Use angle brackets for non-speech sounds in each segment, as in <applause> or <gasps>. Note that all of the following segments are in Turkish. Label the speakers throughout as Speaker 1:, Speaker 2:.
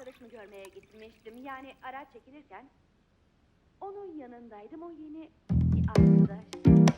Speaker 1: arkadaşımı görmeye gitmiştim. Yani araç çekilirken onun yanındaydım. O yeni bir arkadaş.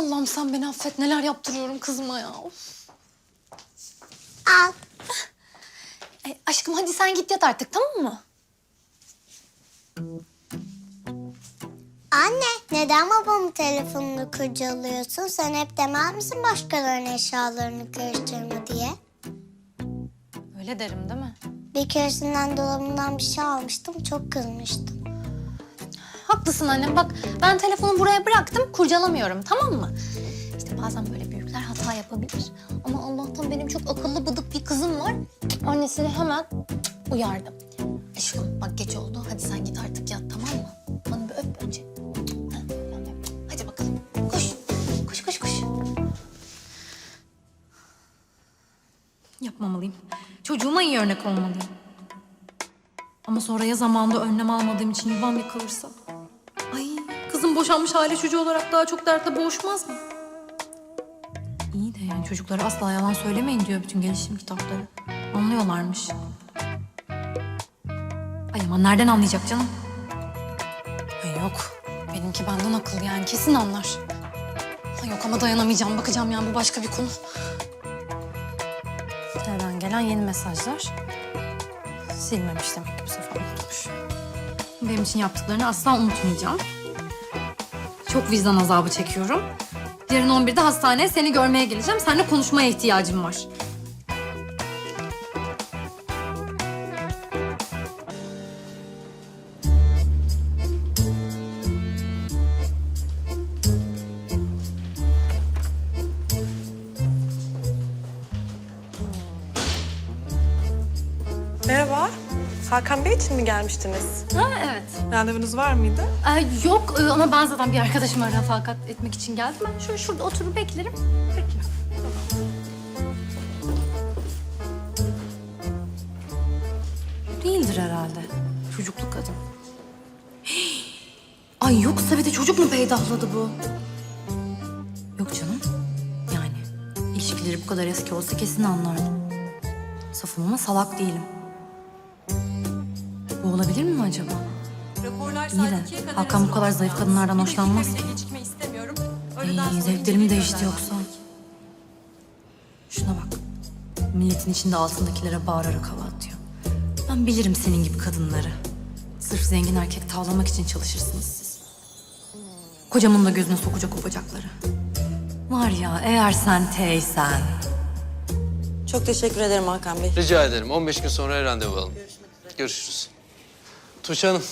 Speaker 2: Allah'ım sen beni affet. Neler yaptırıyorum kızıma ya. Of.
Speaker 3: Al.
Speaker 2: Ay, aşkım hadi sen git yat artık tamam mı?
Speaker 3: Anne neden babamın telefonunu kurcalıyorsun? Sen hep demez misin başkalarının eşyalarını karıştırma diye?
Speaker 2: Öyle derim değil mi?
Speaker 3: Bir keresinden dolabından bir şey almıştım. Çok kızmıştım.
Speaker 2: Haklısın annem. Bak ben telefonu buraya bıraktım. Kurcalamıyorum tamam mı? İşte bazen böyle büyükler hata yapabilir. Ama Allah'tan benim çok akıllı bıdık bir kızım var. Annesini hemen uyardım. Aşkım bak geç oldu. Hadi sen git artık yat tamam mı? Bana bir öp önce. Hadi bakalım. Koş. Koş koş koş. Yapmamalıyım. Çocuğuma iyi örnek olmalıyım. Ama sonra ya zamanında önlem almadığım için yuvam yıkılırsa? Boşanmış aile çocuğu olarak daha çok dertle boğuşmaz mı? İyi de yani çocuklara asla yalan söylemeyin diyor bütün gelişim kitapları. Anlıyorlarmış. Ay ama nereden anlayacak canım? Ay yok. Benimki benden akıllı yani kesin anlar. Ay yok ama dayanamayacağım. Bakacağım yani bu başka bir konu. Nereden gelen yeni mesajlar. Silmemiş demek ki bu sefer unutmuş. Benim için yaptıklarını asla unutmayacağım. Çok vicdan azabı çekiyorum. Yarın 11'de hastaneye seni görmeye geleceğim. Seninle konuşmaya ihtiyacım var.
Speaker 4: Hakan Bey için mi gelmiştiniz?
Speaker 2: Ha evet.
Speaker 4: Randevunuz var mıydı?
Speaker 2: Ee, yok e, ama ben zaten bir arkadaşıma refakat etmek için geldim. Ben şöyle şurada oturup beklerim.
Speaker 4: Peki.
Speaker 2: Değildir herhalde. Çocuklu kadın. Hii! <gasps> Ay yoksa bir de çocuk mu peydahladı bu? Yok canım. Yani ilişkileri bu kadar eski olsa kesin anlardım. Safım ama salak değilim. Bu olabilir mi acaba? İyi de Hakan bu kadar zayıf kadınlardan hoşlanmaz ki. Ay, zevklerim değişti yoksa? Şuna bak. Milletin içinde altındakilere bağırarak hava atıyor. Ben bilirim senin gibi kadınları. Sırf zengin erkek tavlamak için çalışırsınız siz. Kocamın da gözüne sokacak o bacakları. Var ya eğer sen teysen.
Speaker 5: Çok teşekkür ederim Hakan Bey.
Speaker 6: Rica ederim. 15 gün sonra randevu alalım. Görüşürüz. Tuğçe Hanım.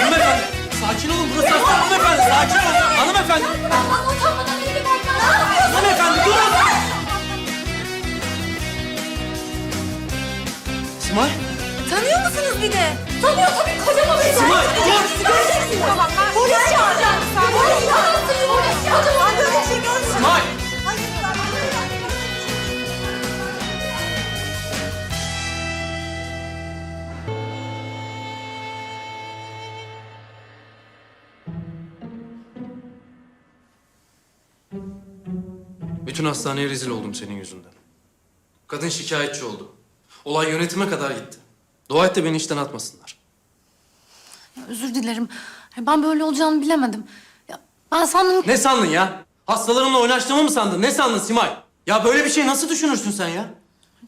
Speaker 7: Hanımefendi, sakin olun. Burası hastane. Hanımefendi, sakin olun. Hanımefendi. Hanımefendi, durun. Simay.
Speaker 2: Tanıyor musunuz bir de? Tanıyor tabii kocama beni.
Speaker 7: Simay, dur.
Speaker 2: Polis çağıracağım. Polis çağırsın. Polis çağıracağım.
Speaker 7: Simay.
Speaker 6: Bütün hastaneye rezil oldum senin yüzünden. Kadın şikayetçi oldu. Olay yönetime kadar gitti. Dua et de beni işten atmasınlar.
Speaker 2: Özür dilerim. Ben böyle olacağını bilemedim. Ya, ben sandım ki...
Speaker 6: Ne sandın ya? Hastalarımla oynaştığımı mı sandın? Ne sandın Simay? Ya böyle bir şey nasıl düşünürsün sen ya?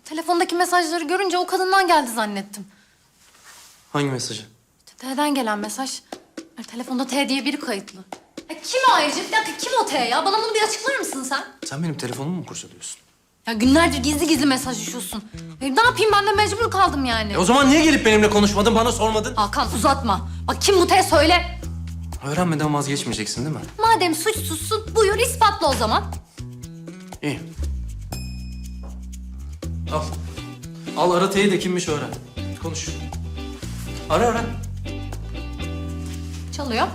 Speaker 2: Telefondaki mesajları görünce o kadından geldi zannettim.
Speaker 6: Hangi mesajı?
Speaker 2: T'den gelen mesaj. Ya, telefonda T diye biri kayıtlı. Kim o ayrıca? Bir dakika kim o T ya? Bana bunu bir açıklar mısın sen?
Speaker 6: Sen benim telefonumu mu kurcalıyorsun?
Speaker 2: Ya günlerdir gizli gizli mesajlaşıyorsun. E, ne yapayım ben de mecbur kaldım yani.
Speaker 6: E o zaman niye gelip benimle konuşmadın, bana sormadın?
Speaker 2: Hakan uzatma. Bak kim bu T söyle.
Speaker 6: Öğrenmeden vazgeçmeyeceksin değil mi?
Speaker 2: Madem suçsuzsun buyur ispatla o zaman.
Speaker 6: İyi. Al. Al ara T'yi de kimmiş öğren. Konuş. Ara ara.
Speaker 2: Çalıyor.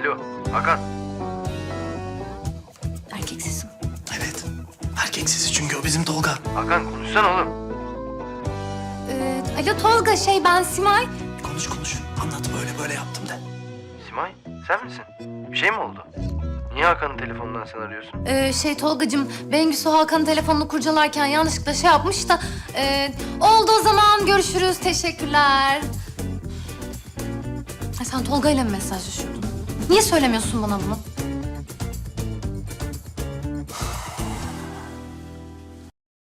Speaker 8: Alo, Hakan.
Speaker 2: Erkek sesi.
Speaker 6: Evet. Erkek sesi çünkü o bizim Tolga.
Speaker 8: Hakan konuşsana oğlum.
Speaker 2: Ee, alo Tolga şey ben Simay.
Speaker 6: Konuş konuş. Anlat böyle böyle yaptım de.
Speaker 8: Simay, sen misin? Bir şey mi oldu? Niye Hakan'ın telefonundan sen arıyorsun?
Speaker 2: Ee, şey Tolgacığım Bengüsü Hakan'ın telefonunu kurcalarken yanlışlıkla şey yapmış da... e, oldu o zaman görüşürüz teşekkürler. Ay, sen Tolga ile mi mesajlaşıyordun? Niye söylemiyorsun bana bunu?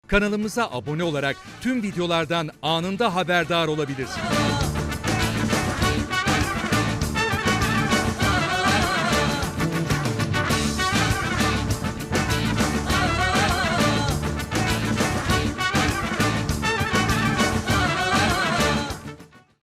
Speaker 9: Kanalımıza abone olarak tüm videolardan anında haberdar olabilirsiniz.